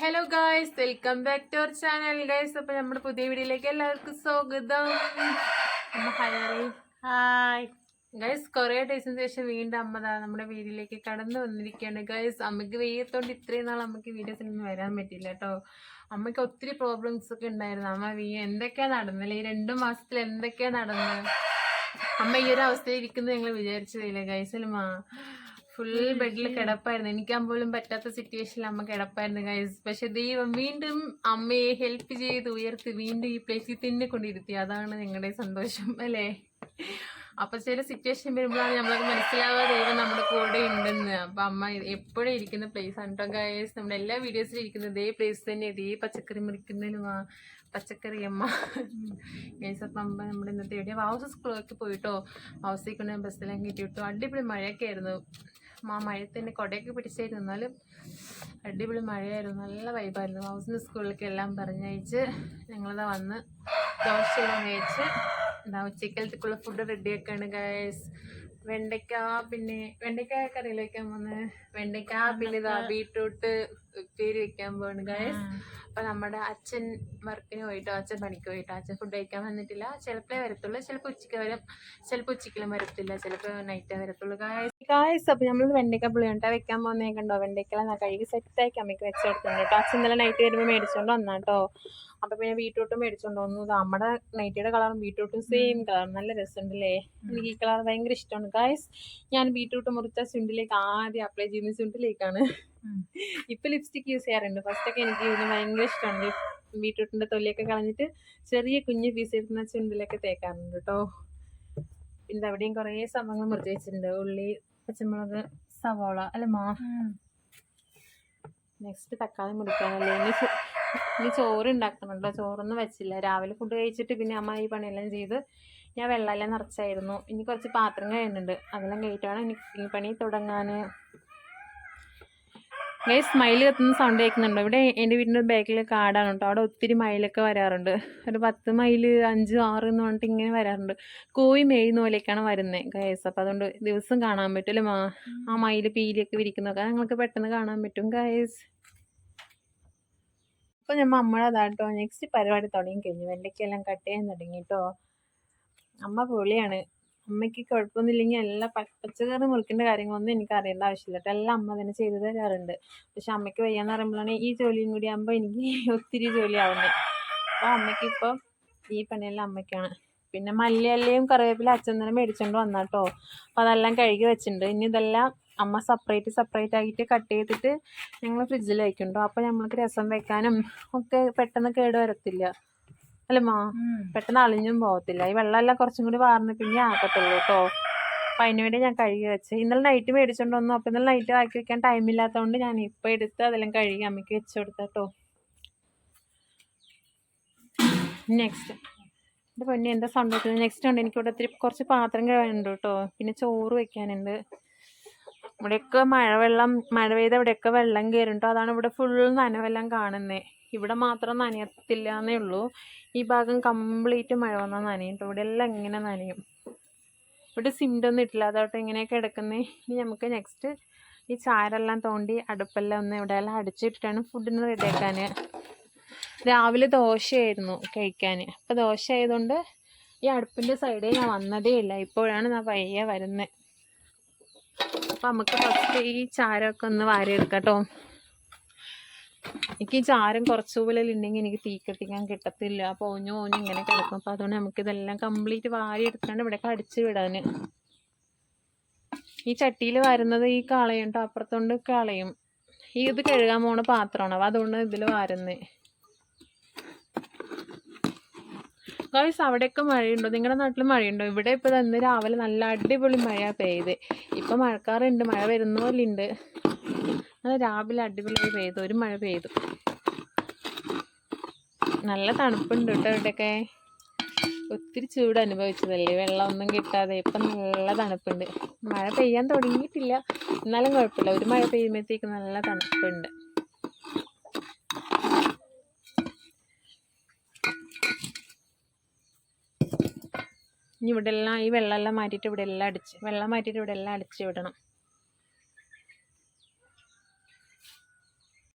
Hello guys welcome back to our channel guys അപ്പൊ നമ്മുടെ പുതിയ വീഡിയോയിലേക്ക് എല്ലാവർക്കും സ്വാഗതം. ഹായ് ഗൈസ് കുറേ ഡേയ്സിന് ശേഷം വീണ്ടും അമ്മ ദാ നമ്മുടെ വീഡിയോയിലേക്ക് കടന്നു വന്നിരിക്കുകയാണ്. ഗൈസ് അമ്മയ്ക്ക് വെയ്യത്തോണ്ട് ഇത്രയും നാൾ അമ്മയ്ക്ക് വീഡിയോസിലൊന്നും വരാൻ പറ്റില്ല കേട്ടോ അമ്മയ്ക്ക് ഒത്തിരി പ്രോബ്ലംസ് ഒക്കെ ഉണ്ടായിരുന്നു. അമ്മ വീ എന്തൊക്കെയാ നടന്നില്ല ഈ രണ്ടു മാസത്തിൽ എന്തൊക്കെയാ നടന്നത് അമ്മ ഈ ഒരു അവസ്ഥയിൽ ഇരിക്കുന്നത് ഞങ്ങൾ വിചാരിച്ചതില്ല ഗൈസലുമാ ഫുൾ ബെഡിൽ കിടപ്പായിരുന്നു. എനിക്കാൻ പോലും പറ്റാത്ത സിറ്റുവേഷനിൽ അമ്മ കിടപ്പായിരുന്നു ഗൈസ് പക്ഷെ ദൈവം വീണ്ടും അമ്മയെ ഹെൽപ്പ് ചെയ്ത് ഉയർത്തി വീണ്ടും ഈ പ്ലേസിൽ തന്നെ കൊണ്ടിരുത്തി അതാണ് ഞങ്ങളുടെ സന്തോഷം അല്ലേ? അപ്പൊ ചില സിറ്റുവേഷൻ വരുമ്പോഴാണ് നമ്മൾക്ക് മനസ്സിലാവുക ദൈവം നമ്മുടെ കൂടെ ഉണ്ടെന്ന്. അപ്പൊ അമ്മ എപ്പോഴും ഇരിക്കുന്ന പ്ലേസ് ആണ് കേട്ടോ ഗൈസ് നമ്മുടെ എല്ലാ വീഡിയോസിലും ഇരിക്കുന്ന ഇതേ പ്ലേസ് തന്നെ ഇതേ പച്ചക്കറി മുറിക്കുന്നതിനും ആ പച്ചക്കറി അമ്മ. ഗൈസ് അപ്പം അമ്മ നമ്മുടെ ഇന്നത്തെ വീഡിയോ ഹൗസ് സ്കൂളൊക്കെ പോയിട്ടോ? ഹൗസിൽ കൊണ്ട് ബസ്സിലെല്ലാം കിട്ടിയിട്ടോ അടിപൊളി മഴയൊക്കെ ആയിരുന്നു. ആ മഴത്തിന്റെ കൊടയൊക്കെ പിടിച്ചായിരുന്നാലും അടിപൊളി മഴയായിരുന്നു. നല്ല വൈബായിരുന്നു ഹൗസിന്റെ സ്കൂളിലേക്ക് എല്ലാം പറഞ്ഞയച്ച് ഞങ്ങളിതാ വന്ന് ദോശയെല്ലാം കഴിച്ച് എന്താ ഉച്ചക്കലത്തേക്കുള്ള ഫുഡ് റെഡിയൊക്കെയാണ് ഗൈസ് വെണ്ടയ്ക്ക പിന്നെ വെണ്ടയ്ക്ക കറിയിൽ വെക്കാൻ പോകുന്നത് വെണ്ടയ്ക്ക പിന്നെ ഇതാ ബീട്രൂട്ട് ഉപ്പേരി വെക്കാൻ പോകുന്നു ഗൈസ് അപ്പൊ നമ്മുടെ അച്ഛൻ വർക്കിന് പോയിട്ടോ അച്ഛൻ പണിക്ക് പോയിട്ടോ അച്ഛൻ ഫുഡ് കഴിക്കാൻ വന്നിട്ടില്ല. ചിലപ്പോഴേ വരത്തുള്ളൂ ചിലപ്പോൾ ഉച്ചയ്ക്ക് വരും ചിലപ്പോൾ ഉച്ചയ്ക്കിലും വരത്തില്ല ചിലപ്പോൾ നൈറ്റേ വരത്തുള്ളൂ. ഗായ്സ് കായസ് അപ്പോൾ നമ്മൾ വെണ്ടയ്ക്ക പുളിയുണ്ടാ വെക്കാൻ പോകുന്നേ കണ്ടോ? വെണ്ടയ്ക്കല കഴുകി സെറ്റാക്കി അമ്മയ്ക്ക് വെച്ച് കൊടുക്കുന്നുണ്ട് കേട്ടോ അച്ഛൻ ഇന്നലെ നൈറ്റ് വരുമ്പോൾ മേടിച്ചോണ്ട് വന്നാട്ടോ. അപ്പൊ പിന്നെ ബീട്രൂട്ടും മേടിച്ചോണ്ടോന്നു നമ്മുടെ നൈറ്റിയുടെ കളറും ബീട്രൂട്ടും സെയിം കളർ നല്ല രസമുണ്ടല്ലേ എനിക്ക് ഈ കളർ ഭയങ്കര ഇഷ്ടമാണ് ഗായ്സ് ഞാൻ ബീട്രൂട്ട് മുറിച്ച ചുണ്ടിലേക്ക് ആദ്യം അപ്ലൈ ചെയ്യുന്ന ചുണ്ടിലേക്കാണ്. ഇപ്പൊ ലിപ്സ്റ്റിക് യൂസ് ചെയ്യാറുണ്ട്. ഫസ്റ്റ് ഒക്കെ എനിക്ക് ഇതിന് ഭയങ്കര ഇഷ്ടമാണ് ബീട്രൂട്ടിന്റെ തൊലിയൊക്കെ കളഞ്ഞിട്ട് ചെറിയ കുഞ്ഞു പീസ് എടുക്കുന്ന ചുണ്ടിലൊക്കെ തേക്കാറുണ്ട് കേട്ടോ. പിന്നെ അവിടെയും കുറേ സംഭവങ്ങൾ മുറിച്ച് വെച്ചിട്ടുണ്ട്. ഉള്ളി പച്ചമുളക് സവോള അല്ല മാ നെക്സ്റ്റ് തക്കാളി മുറിക്കാനല്ലേ? ഇനി ഇനി ചോറ് ഉണ്ടാക്കണല്ലോ ചോറൊന്നും വെച്ചില്ല. രാവിലെ ഫുഡ് കഴിച്ചിട്ട് പിന്നെ അമ്മ ഈ പണിയെല്ലാം ചെയ്ത് ഞാൻ വെള്ളമെല്ലാം നിറച്ചായിരുന്നു. ഇനി കുറച്ച് പാത്രം കഴിയുന്നുണ്ട് അതെല്ലാം കഴിയിട്ടാണ് ഇനി ഈ പണി തുടങ്ങാൻ ഗൈസ് സ്മൈൽ കത്തുന്ന സൗണ്ട് കേൾക്കുന്നുണ്ടോ? ഇവിടെ എന്റെ വീടിന്റെ ബാക്കിൽ കാടാണ് കേട്ടോ. അവിടെ ഒത്തിരി മയിലൊക്കെ വരാറുണ്ട്. ഒരു പത്ത് മൈൽ അഞ്ച് ആറ് എന്ന് പറഞ്ഞിട്ട് ഇങ്ങനെ വരാറുണ്ട്. കോഴി മേയുന്ന പോലെയൊക്കെയാണ് വരുന്നത് ഗൈസ് അപ്പോൾ അതുകൊണ്ട് ദിവസം കാണാൻ പറ്റില്ല. ആ മയിൽ പീലിയൊക്കെ വിരിക്കുന്നൊക്കെ ഞങ്ങൾക്ക് പെട്ടെന്ന് കാണാൻ പറ്റും ഗൈസ് അപ്പോൾ ഞാൻ അമ്മളതാട്ടോ നെക്സ്റ്റ് പരിപാടി തുടങ്ങി കഴിഞ്ഞു. വെണ്ടയ്ക്കെല്ലാം കട്ട് ചെയ്യാൻ തുടങ്ങിട്ടോ. അമ്മ പൊളിയാണ്. അമ്മയ്ക്ക് കുഴപ്പമൊന്നുമില്ലെങ്കിൽ എല്ലാ പച്ചക്കറി മുറിക്കേണ്ട കാര്യങ്ങളൊന്നും എനിക്ക് അറിയേണ്ട ആവശ്യമില്ല കേട്ടോ എല്ലാം അമ്മ തന്നെ ചെയ്തു തരാറുണ്ട്. പക്ഷെ അമ്മയ്ക്ക് വയ്യാന്ന് പറയുമ്പോഴാണ് ഈ ജോലിയും കൂടി ആകുമ്പോൾ എനിക്ക് ഒത്തിരി ജോലി ആവുന്നത് അപ്പോൾ അമ്മയ്ക്ക് ഇപ്പോൾ ഈ പണിയെല്ലാം അമ്മയ്ക്കാണ്. പിന്നെ മല്ലിയല്ലയും കറിവേപ്പില അച്ഛൻ തന്നെ മേടിച്ചോണ്ട് വന്നാട്ടോ. അപ്പോൾ അതെല്ലാം കഴുകി വെച്ചിട്ടുണ്ട്. ഇനി ഇതെല്ലാം അമ്മ സെപ്പറേറ്റ് സെപ്പറേറ്റ് ആയിട്ട് കട്ട് ചെയ്തിട്ട് ഞങ്ങൾ ഫ്രിഡ്ജിൽ വയ്ക്കുന്നുണ്ടോ അപ്പോൾ നമ്മൾക്ക് രസം വെക്കാനും ഒക്കെ പെട്ടെന്ന് കേട് വരത്തില്ല. അല്ലേ മാ പെട്ടെന്ന് അളിഞ്ഞും പോകത്തില്ല ഈ വെള്ളമെല്ലാം കുറച്ചും കൂടി വാർന്ന് പിന്നെ ആക്കത്തുള്ളൂ കേട്ടോ അപ്പം അതിന് വേണ്ടി ഞാൻ കഴുകി വെച്ച്. ഇന്നലെ നൈറ്റ് മേടിച്ചോണ്ട് വന്നു. അപ്പം ഇന്നലെ നൈറ്റ് ആക്കി വെക്കാൻ ടൈം ഇല്ലാത്തതുകൊണ്ട് ഞാൻ ഇപ്പം എടുത്ത് അതെല്ലാം കഴുകി അമ്മയ്ക്ക് വെച്ച് കൊടുത്ത കേട്ടോ നെക്സ്റ്റ് എന്റെ പൊന്നെ എന്താ സൗണ്ട് വെക്കുന്നത് നെക്സ്റ്റ് ഉണ്ട്. എനിക്കിവിടെ ഒത്തിരി കുറച്ച് പാത്രം കഴിവുണ്ട് കേട്ടോ പിന്നെ ചോറ് വെക്കാനുണ്ട്. ഇവിടെയൊക്കെ മഴവെള്ളം മഴ പെയ്ത ഇവിടെയൊക്കെ വെള്ളം കയറും അതാണ് ഇവിടെ ഫുൾ നനവെല്ലാം കാണുന്നത് ഇവിടെ മാത്രം നനയത്തില്ല എന്നേ ഉള്ളൂ. ഈ ഭാഗം കംപ്ലീറ്റ് മഴ വന്നാൽ നനയും. ഇവിടെ എല്ലാം ഇങ്ങനെ നനയും. ഇവിടെ സിമെന്റൊന്നും ഇട്ടില്ല. അതോട്ട് എങ്ങനെയൊക്കെ കിടക്കുന്നത് ഇനി നമുക്ക് നെക്സ്റ്റ് ഈ ചാരെല്ലാം തോണ്ടി അടുപ്പെല്ലാം ഒന്ന് ഇവിടെ എല്ലാം അടിച്ചിട്ടിട്ടാണ് ഫുഡിന് റെഡിയാക്കാൻ രാവിലെ ദോശയായിരുന്നു കഴിക്കാൻ അപ്പോൾ ദോശ ആയതുകൊണ്ട് ഈ അടുപ്പിന്റെ സൈഡിൽ ഞാൻ വന്നതേ ഇല്ല. ഇപ്പോഴാണ് ഞാൻ പയ്യെ വരുന്നത് അപ്പം നമുക്ക് ഫസ്റ്റ് ഈ ചാരമൊക്കെ ഒന്ന് വാരിയെടുക്കാം കേട്ടോ എനിക്ക് ഈ ചാരം കുറച്ചുപോലെ ഉണ്ടെങ്കിൽ എനിക്ക് തീ കത്തിക്കാൻ കിട്ടത്തില്ല. അപ്പോൾ ഓഞ്ഞു ഓഞ്ഞു ഇങ്ങനെ കിടക്കും. അപ്പോൾ അതുകൊണ്ട് നമുക്ക് ഇതെല്ലാം കംപ്ലീറ്റ് വാരി എടുക്കാണ്ട് ഇവിടെ അടിച്ച് വിടാൻ ഈ ചട്ടിയിൽ വരുന്നത് ഈ കളയും കേട്ടോ അപ്പുറത്തോണ്ട് കളയും. ഈ ഇത് കഴുകാൻ പോണ പാത്രമാണ്. അപ്പോൾ അതുകൊണ്ട് ഇതിൽ വാരുന്നത് ഗായ്സ് അവിടെയൊക്കെ മഴയുണ്ടോ? നിങ്ങളുടെ നാട്ടിൽ മഴയുണ്ടോ? ഇവിടെ ഇപ്പോൾ ഇന്ന് രാവിലെ നല്ല അടിപൊളി മഴ പെയ്ത്. ഇപ്പം മഴക്കാറുണ്ട് മഴ വരുന്ന പോലെ ഉണ്ട് നല്ല രാവിലെ അടിപൊളിയായി പെയ്തു ഒരു മഴ പെയ്തു. നല്ല തണുപ്പുണ്ട് കേട്ടോ ഇവിടെയൊക്കെ. ഒത്തിരി ചൂട് അനുഭവിച്ചതല്ലേ? വെള്ളമൊന്നും കിട്ടാതെ ഇപ്പം നല്ല തണുപ്പുണ്ട്. മഴ പെയ്യാൻ തുടങ്ങിയിട്ടില്ല. എന്നാലും കുഴപ്പമില്ല. ഒരു മഴ പെയ്യുമ്പോഴത്തേക്ക് നല്ല തണുപ്പുണ്ട്. ഇനി ഇവിടെ എല്ലാം ഈ വെള്ളമെല്ലാം മാറ്റിയിട്ട് ഇവിടെ എല്ലാം അടിച്ച് വെള്ളം മാറ്റിയിട്ട് ഇവിടെ എല്ലാം അടിച്ച് വിടണം.